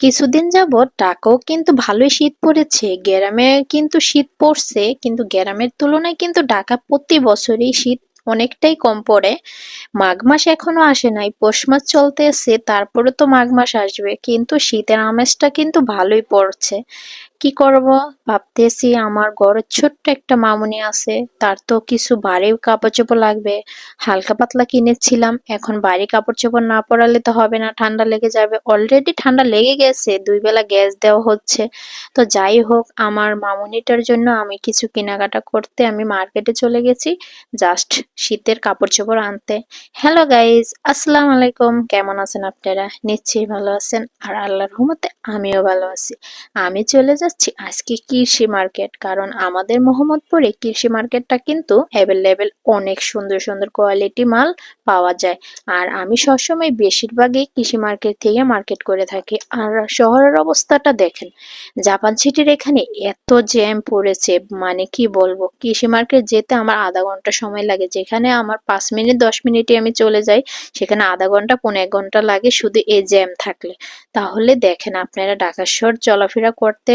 কিছুদিন যাবৎ ঢাকাও কিন্তু ভালোই শীত পড়েছে গ্রামে কিন্তু শীত পড়ছে, কিন্তু গ্রামের তুলনায় কিন্তু ঢাকা প্রতি বছরই শীত অনেকটাই কম পড়ে। মাঘ মাস এখনও আসে নাই, পৌষ মাস চলতে চলতেছে, তারপরে তো মাঘ মাস আসবে, কিন্তু শীতের আমেজটা কিন্তু ভালোই পড়ছে। কি করব? ভাবতেছি আমার ঘরে ছোট্ট একটা মামুনি আছে, তার তো কিছু ভারী কাপড় চোপড় লাগবে। হালকা পাতলা কিনেছিলাম, এখন ভারী কাপড় চোপড় না পরালে তো হবে না, ঠান্ডা লেগে যাবে। অলরেডি ঠান্ডা লেগে গেছে, দুই বেলা গ্যাস দেওয়া হচ্ছে। তো যাই হোক, আমার মামুনিটার জন্য আমি কিছু কেনাকাটা করতে আমি মার্কেটে চলে গেছি জাস্ট শীতের কাপড় চোপড় আনতে। হ্যালো গাইজ আসসালামু আলাইকুম। কেমন আছেন আপনারা? নিশ্চয়ই ভালো আছেন, আর আল্লাহর রহমতে আমিও ভালো আছি। আমি চলে যাচ্ছি আজকে কৃষি মার্কেট, কারণ আমাদের মোহাম্মদপুরে কৃষি মার্কেটটা কিন্তু অ্যাভেলেবেল অনেক সুন্দর সুন্দর কোয়ালিটি মাল পাওয়া যায়। আর আমি সবসময় বেশিরভাগই কৃষি মার্কেট থেকে মার্কেট করে থাকি। আর শহরের অবস্থাটা দেখেন, জাপান সিটির এখানে এত জ্যাম পড়েছে মানে কি বলব, কৃষি মার্কেট যেতে আমার আধা ঘণ্টা সময় লাগে। যেখানে আমার পাঁচ মিনিট, দশ মিনিটে আমি চলে যাই, সেখানে আধা ঘণ্টা পনেরো ঘণ্টা লাগে শুধু এই জ্যাম থাকলে। তাহলে দেখেন আপনারা ঢাকা শহর চলাফেরা করতে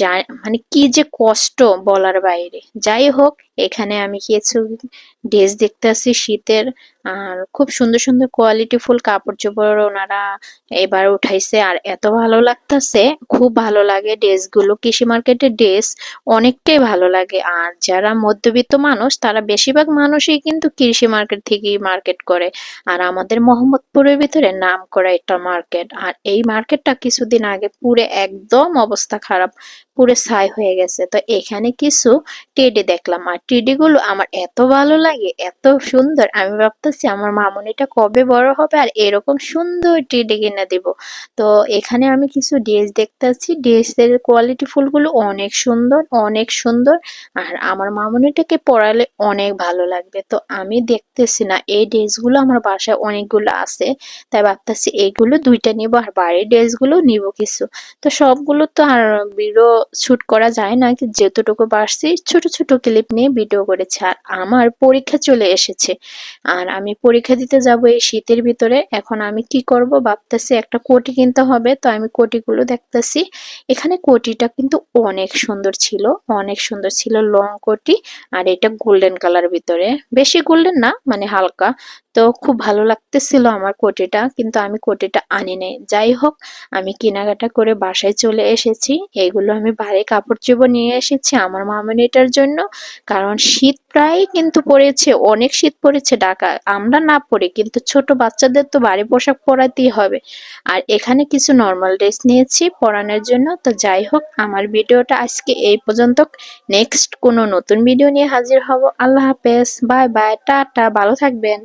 যায় মানে কি যে কষ্ট বলার বাইরে। যাই হোক, এখানে আমি কিছু ড্রেস দেখতে আসছি শীতের। আর খুব সুন্দর সুন্দর কোয়ালিটি ফুল কাপড় চোপড় ওনারা এবার উঠাইছে। আর এত ভালো লাগতেছে, খুব ভালো লাগে ড্রেসগুলো। কৃষি মার্কেটের ড্রেস অনেকটাই ভালো লাগে। আর যারা মধ্যবিত্ত মানুষ, তারা বেশিরভাগ মানুষই কিন্তু কৃষি মার্কেট থেকেই মার্কেট করে। আর আমাদের মোহাম্মদপুরের ভিতরে নাম করা একটা মার্কেট। আর এই মার্কেটটা কিছুদিন আগে পুরে একদম অবস্থা খারাপ। পুরে ছাই হয়ে গেছে। তো এখানে কিছু টেডি দেখলাম। আর টেডি গুলো আমার এত ভালো লাগে, এত সুন্দর। আমি ভাবতেছি আমার মামুনিটা কবে বড় হবে আর এরকম সুন্দর টেডি কিনে দিব। তো এখানে আমি কিছু ড্রেস দেখতেছি ড্রেসের কোয়ালিটি ফুলগুলো অনেক সুন্দর অনেক সুন্দর। আর আমার মামুনিটাকে পরালে অনেক ভালো লাগবে। তো আমি দেখতেছি না, এই ড্রেসগুলো আমার বাসায় অনেকগুলো আছে। তাই ভাবতেছি এইগুলো দুইটা নিব আর বাড়ির ড্রেসগুলো নিব কিছু। তো সবগুলো তো আর ভিডিও শুট করা যায় না যেতটুকু পারছি ছোট ছোট ক্লিপ নিয়ে ভিডিও করেছি আর আমার পরীক্ষা চলে এসেছে। আর আমি পরীক্ষা দিতে যাব এই শীতের ভিতরে, এখন আমি কি করব ভাবতেছি একটা কোটি কিনতে হবে, তো আমি কোটিগুলো দেখতেছি। এখানে কোটিটা কিন্তু অনেক সুন্দর ছিল, অনেক সুন্দর ছিল লং কোটি আর এটা গোল্ডেন কালার ভিতরে। বেশি গোল্ডেন না মানে হালকা। তো খুব ভালো লাগতেছিল আমার কোটিটা, কিন্তু আমি কোটিটা আনি নাই যাই হোক, আমি কেনাকাটা করে বাসায় চলে এসেছি এগুলো আমি ভারী কাপড় চোপড় নিয়ে এসেছি আমার মামনিটার জন্য। কারণ শীত প্রায় কিন্তু পড়েছে, অনেক শীত পড়েছে ঢাকা। আমরা না পড়ি, কিন্তু ছোট বাচ্চাদের তো বাড়ি পোশাক পরাতেই হবে। আর এখানে কিছু নর্মাল ড্রেস নিয়েছি পরানোর জন্য। তো যাই হোক, আমার ভিডিওটা আজকে এই পর্যন্ত। নেক্সট কোনো নতুন ভিডিও নিয়ে হাজির হব। আল্লাহ হাফেজ। Bye bye, ta ta. ভালো থাকবেন।